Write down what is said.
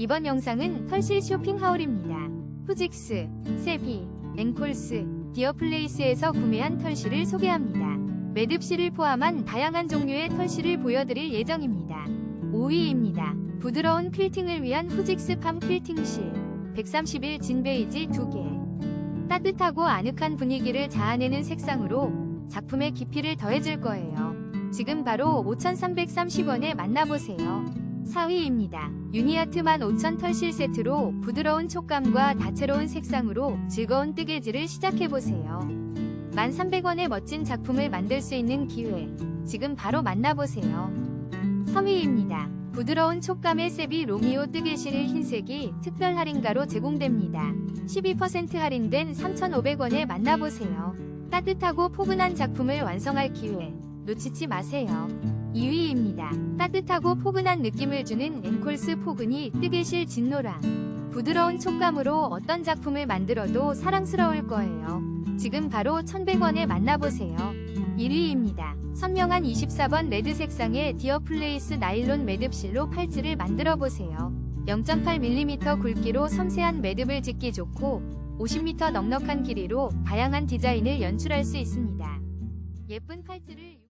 이번 영상은 털실 쇼핑 하울입니다. 후직스, 세비, 앵콜스, 디어플레이스에서 구매한 털실을 소개합니다. 매듭실을 포함한 다양한 종류의 털실을 보여드릴 예정입니다. 5위입니다. 부드러운 필팅을 위한 후직스 팜 필팅실 131 진베이지 2개 따뜻하고 아늑한 분위기를 자아내는 색상으로 작품의 깊이를 더해줄 거예요. 지금 바로 5,330원에 만나보세요. 4위입니다. 유니아트 15,000 털실 세트로 부드러운 촉감과 다채로운 색상으로 즐거운 뜨개질을 시작해보세요. 1,300원의 멋진 작품을 만들 수 있는 기회. 지금 바로 만나보세요. 3위입니다. 부드러운 촉감의 세비 로미오 뜨개실 흰색이 특별 할인가로 제공됩니다. 12% 할인된 3,500원에 만나보세요. 따뜻하고 포근한 작품을 완성할 기회. 놓치지 마세요. 2위입니다. 따뜻하고 포근한 느낌을 주는 앵콜스 포근이 뜨개실 진노랑. 부드러운 촉감으로 어떤 작품을 만들어도 사랑스러울 거예요. 지금 바로 1100원에 만나보세요. 1위입니다. 선명한 24번 레드 색상의 디어플레이스 나일론 매듭실로 팔찌를 만들어 보세요. 0.8mm 굵기로 섬세한 매듭을 짓기 좋고 50m 넉넉한 길이로 다양한 디자인을 연출할 수 있습니다. 예쁜 팔찌를